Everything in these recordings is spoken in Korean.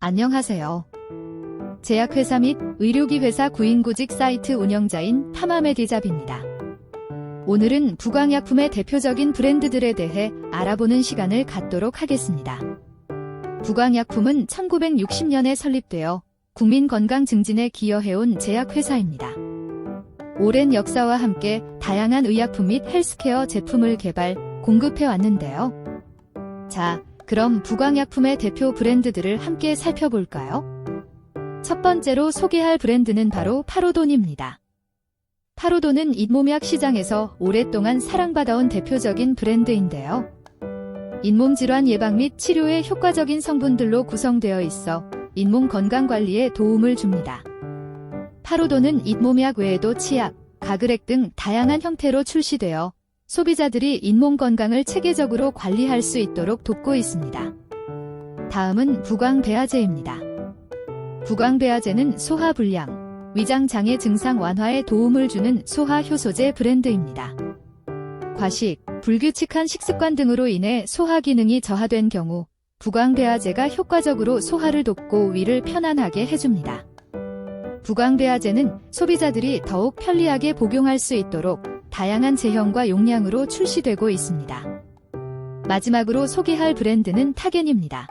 안녕하세요. 제약회사 및 의료기 회사 구인구직 사이트 운영자인 타마메 디잡입니다. 오늘은 부광약품의 대표적인 브랜드들에 대해 알아보는 시간을 갖도록 하겠습니다. 부광약품은 1960년에 설립되어 국민 건강 증진에 기여해온 제약회사입니다. 오랜 역사와 함께 다양한 의약품 및 헬스케어 제품을 개발, 공급해 왔는데요. 자, 그럼 부광약품의 대표 브랜드들을 함께 살펴볼까요? 첫 번째로 소개할 브랜드는 바로 파로돈입니다. 파로돈은 잇몸약 시장에서 오랫동안 사랑받아온 대표적인 브랜드인데요. 잇몸 질환 예방 및 치료에 효과적인 성분들로 구성되어 있어 잇몸 건강 관리에 도움을 줍니다. 파로돈은 잇몸약 외에도 치약, 가글액 등 다양한 형태로 출시되어 소비자들이 잇몸 건강을 체계적으로 관리할 수 있도록 돕고 있습니다. 다음은 부광배아제입니다. 부광배아제는 소화불량, 위장장애 증상 완화에 도움을 주는 소화효소제 브랜드입니다. 과식, 불규칙한 식습관 등으로 인해 소화 기능이 저하된 경우 부광배아제가 효과적으로 소화를 돕고 위를 편안하게 해줍니다. 부광배아제는 소비자들이 더욱 편리하게 복용할 수 있도록 다양한 제형과 용량으로 출시되고 있습니다. 마지막으로 소개할 브랜드는 타겐입니다.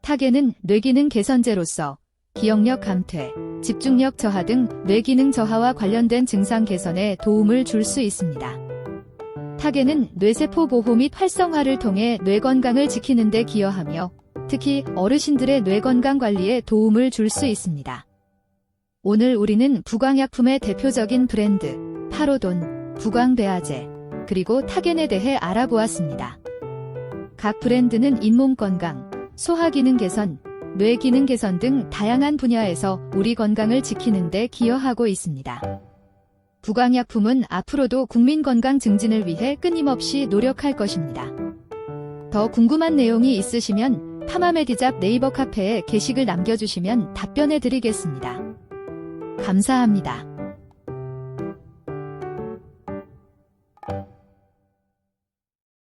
타겐은 뇌기능 개선제로서 기억력 감퇴, 집중력 저하 등 뇌기능 저하와 관련된 증상 개선에 도움을 줄 수 있습니다. 타겐은 뇌세포 보호 및 활성화를 통해 뇌 건강을 지키는 데 기여하며 특히 어르신들의 뇌 건강 관리에 도움을 줄 수 있습니다. 오늘 우리는 부광약품의 대표적인 브랜드 파로돈, 부광배아제, 그리고 타겐에 대해 알아보았습니다. 각 브랜드는 잇몸 건강, 소화 기능 개선, 뇌 기능 개선 등 다양한 분야에서 우리 건강을 지키는 데 기여하고 있습니다. 부광약품은 앞으로도 국민 건강 증진을 위해 끊임없이 노력할 것입니다. 더 궁금한 내용이 있으시면 파마메디잡 네이버 카페에 게시글 남겨주시면 답변해 드리겠습니다. 감사합니다.